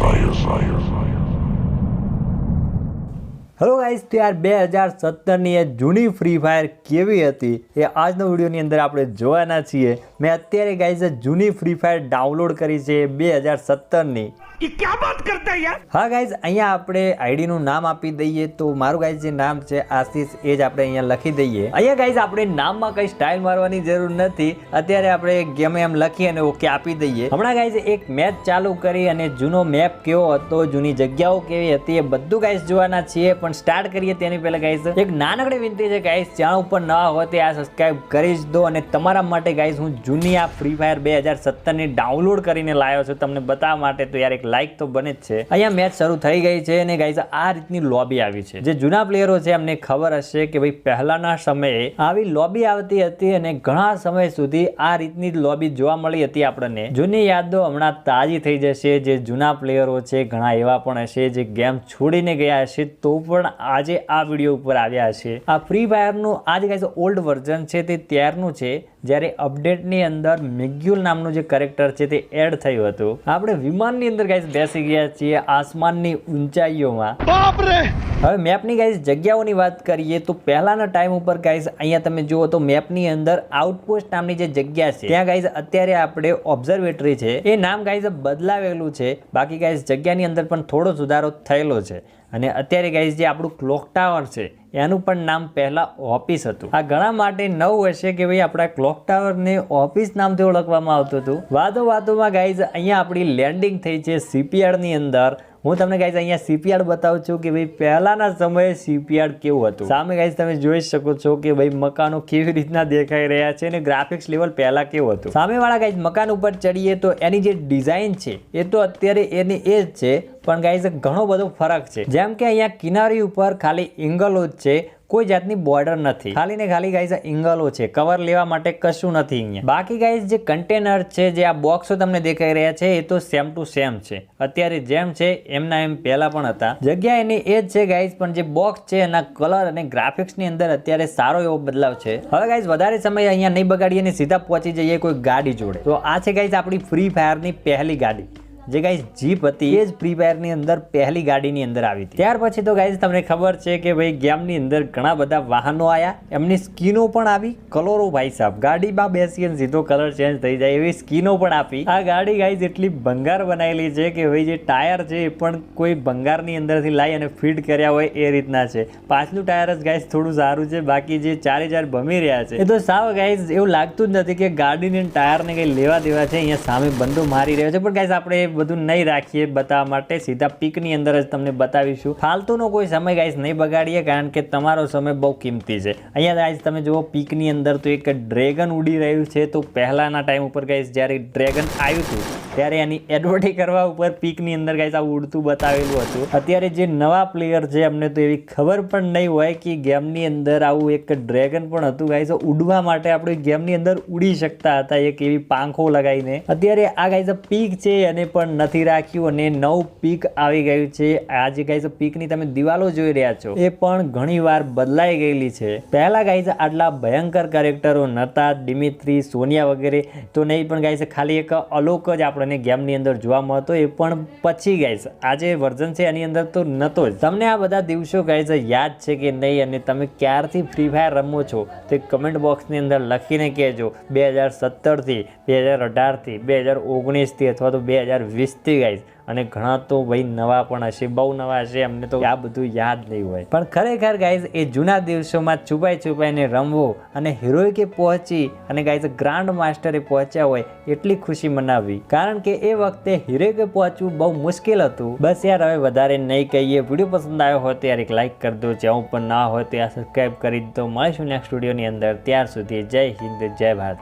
fire, fire, fire. Hello guys તો યાર બે હજાર સત્તરની એ જૂની ફ્રી ફાયર કેવી હતી એ આજનો વિડીયોની અંદર આપણે જોવાના છીએ. મેં અત્યારે ગાઈઝ જૂની ફ્રી ફાયર ડાઉનલોડ કરી છે બે હજાર સત્તરની. હા ગાઈઝ અહીંયા આપણે આઈડીનું નામ આપી દઈએ તો મારું ગાઈઝ જે નામ છે આશીષ એ જ આપણે અહીંયા લખી દઈએ. અહીંયા ગાઈઝ આપણે નામમાં કઈ સ્ટાઇલ મારવાની જરૂર નથી. અત્યારે આપણે ગેમ એમ લખી અને ઓકે આપી દઈએ. હમણાં ગાઈઝ એક મેચ ચાલુ કરી અને જૂનો મેપ કેવો હતો જૂની જગ્યાઓ કેવી હતી એ બધું ગાઈઝ જોવાના છીએ પણ સ્ટાર્ટ કરીએ તેની પહેલાં ગાઈઝ એક નાનકડી વિનંતી છે ગાઈઝ ચેનલ ઉપર નવા હોય તે આ સબસ્ક્રાઈબ કરી જ દો અને તમારા માટે ગાઈઝ હું જૂની આ ફ્રી ફાયર બે હજાર સત્તરની ડાઉનલોડ કરીને લાવ્યો છું. તમને બતાવવા માટે તો યાર એક લાઇક તો બને જ છે. અહીંયા મેચ શરૂ થઈ ગઈ છે અને ગાઈઝ આ રીતની લોબી આવી છે. જે જૂના પ્લેયરો છે એમને ખબર હશે કે ભાઈ પહેલાના સમયે આવી લોબી આવતી હતી અને ઘણા સમય સુધી આ રીતની લોબી જોવા મળી હતી આપણને. જૂની યાદો હમણાં તાજી થઈ જશે. જે જૂના પ્લેયરો છે, ઘણા એવા પણ હશે જે ગેમ છોડીને ગયા હશે, તો પણ પણ આજે આ વીડિયો ઉપર આવ્યા છે. આ ફ્રી ફાયરનું આ જે કાંઈ ઓલ્ડ વર્ઝન છે તે ત્યારનું છે, જ્યારે અપડેટની અંદર મેગ્યુલ નામનું જે કેરેક્ટર છે તે એડ થયું હતું. આપણે વિમાનની અંદર કાંઈ બેસી ગયા છીએ આસમાનની ઊંચાઈઓમાં. હવે મેપની ગાઈઝ જગ્યાઓની વાત કરીએ તો પહેલાના ટાઈમ ઉપર ગાઈઝ અહીંયા તમે જુઓ તો મેપની અંદર આઉટપોસ્ટ નામની જે જગ્યા છે, ત્યાં ગાઈઝ અત્યારે આપણે ઓબ્ઝર્વેટરી છે. એ નામ ગાઈઝ બદલાવેલું છે. બાકી ગાઈઝ જગ્યાની અંદર પણ થોડો સુધારો થયેલો છે. અને અત્યારે ગાઈઝ જે આપણું ક્લોક ટાવર છે, એનું પણ નામ પહેલાં ઓફિસ હતું. આ ઘણા માટે નવું હશે કે ભાઈ આપણા ક્લોક ટાવરને ઓફિસ નામથી ઓળખવામાં આવતું હતું. વાતો વાતોમાં ગાઈઝ અહીંયા આપણી લેન્ડિંગ થઈ છે સીપીઆરની અંદર. હું તમને ગાઈઝ અહીંયા સીપીઆર બતાવું છું કે ભાઈ પહેલાના સમયે સીપીઆર કેવું હતું. સામે ગાઈઝ તમે જોઈ શકો છો કે ભાઈ મકાનો કેવી રીતના દેખાઈ રહ્યા છે અને ગ્રાફિક્સ લેવલ પહેલા કેવું હતું. સામેવાળા ગાઈઝ મકાન ઉપર ચડીએ તો એની જે ડિઝાઇન છે, એ તો અત્યારે એની એ જ છે, પણ ગાઈઝ ઘણો બધો ફરક છે. જેમ કે અહીંયા કિનારી ઉપર ખાલી એંગલો જ છે કોઈ જાતની બોર્ડર નથી. ખાલી ને ખાલી ગાઈઝ એંગલો છે. કવર લેવા માટે કશું નથી અહીંયા. બાકી ગાઈઝ જે કન્ટેનર છે, જે આ બોક્સો તમને દેખાઈ રહ્યા છે, એ તો સેમ ટુ સેમ છે. અત્યારે જેમ છે, એમના એમ પહેલા પણ હતા. જગ્યા એની એ જ છે ગાઈઝ પણ જે બોક્સ છે, એના કલર અને ગ્રાફિક્સની અંદર અત્યારે સારો એવો બદલાવ છે. હવે ગાઈઝ વધારે સમય અહીંયા નહીં બગાડીએ અને સીધા પહોંચી જઈએ કોઈ ગાડી જોડે. તો આ છે ગાઈઝ આપણી ફ્રી ફાયરની પહેલી ગાડી. જે ગાઈઝ જીપ હતી, એ જ ફ્રી ફાયરની અંદર પહેલી ગાડીની અંદર આવી હતી. ત્યાર પછી તો ગાઈઝ તમને ખબર છે કે ભાઈ ગેમની અંદર ઘણા બધા વાહનો આવ્યા એમની સ્કીનો પણ આવી. કલરો ભાઈ સાહેબ ગાડીમાં બેસી અને સીધો કલર ચેન્જ થઈ જાય એવી સ્કીનો પણ આપી. આ ગાડી ગાઈઝ એટલી ભંગાર બનાવેલી છે કે ભાઈ જે ટાયર છે એ પણ કોઈ ભંગારની અંદરથી લાવી અને ફિટ કર્યા હોય એ રીતના છે. પાછલું ટાયર જ ગાઈઝ થોડું સારું છે, બાકી જે ચારે ચાર ભમી રહ્યા છે. એ તો સાવ ગાઈઝ એવું લાગતું જ નથી કે ગાડીને ટાયરને કંઈ લેવા દેવા છે, અહીંયા સામે બંદો મારી રહ્યો છે. પણ ગાઈઝ આપણે બધું નહીં રાખીએ બતાવવા માટે સીધા પીકની અંદર જ તમને બતાવીશું. ફાલતુનો કોઈ સમય ગાઈસ નહીં બગાડીએ કારણ કે તમારો સમય બહુ કિંમતી છે. અહીંયા ગાઈસ તમે જુઓ, પીકની અંદર તો એક ડ્રેગન ઉડી રહ્યું છે. તો પહેલાના ટાઈમ ઉપર ગાઈસ જ્યારે ડ્રેગન આવ્યું હતું, ત્યારે એની એડવર્ટી કરવા ઉપર પીકની અંદર ગાઈસ આ ઉડતું બતાવેલું હતું. અત્યારે જે નવા પ્લેયર છે અમને તો એવી ખબર પણ નહીં હોય કે ગેમની અંદર આવું એક ડ્રેગન પણ હતું. ગાઈસ ઉડવા માટે આપણે ગેમની અંદર ઉડી શકતા હતા એક એવી પાંખો લગાવીને. અત્યારે આ ગાઈસ પીક છે, એને પણ નથી રાખ્યું અને નવું પીક આવી ગયું છે. આજે ગાઈઝ પીકની તમે દિવાલો જોઈ રહ્યા છો, એ પણ ઘણી વાર બદલાઈ ગયેલી છે. પહેલા ગાઈઝ આટલા ભયંકર કેરેક્ટરો નતા ડિમિત્રી સોનિયા વગેરે, તો નહીં, પણ ગાઈઝ ખાલી એક અલોક જ આપણને ગેમની અંદર જોવા મળતો. એ પણ પછી ગાઈઝ આજે વર્ઝન છે, એની અંદર તો નતો જ. તમને આ બધા દિવસો ગાઈઝ યાદ છે કે નહીં? અને તમે ક્યારથી ફ્રી ફાયર રમો છો? તે કમેન્ટ બોક્સની અંદર લખીને કહેજો. બે હજાર સત્તરથી, બે હજાર અઢારથી, બે હજાર ઓગણીસથી અથવા તો બે હજાર વીસથી ગાઈઝ અને ઘણા તો ભાઈ નવા પણ હશે, બહુ નવા હશે, અમને તો આ બધું યાદ નહીં હોય. પણ ખરેખર ગાઈઝ એ જૂના દિવસોમાં છુપાઈ છુપાઈને રમવું અને હિરોઈકે પહોંચી અને ગાઈઝ ગ્રાન્ડ માસ્ટરે પહોંચ્યા હોય એટલી ખુશી મનાવી કારણ કે એ વખતે હિરોઈકે પહોંચવું બહુ મુશ્કેલ હતું. બસ યાર, હવે વધારે નહીં કહીએ. વીડિયો પસંદ આવ્યો હોય ત્યારે એક લાઈક કરી દો. જ્યાં પણ ના હોય તો યાર સબસ્ક્રાઈબ કરી દો. મળીશું નેક્સ્ટ વિડીયોની અંદર. ત્યાર સુધી જય હિન્દ, જય ભારત.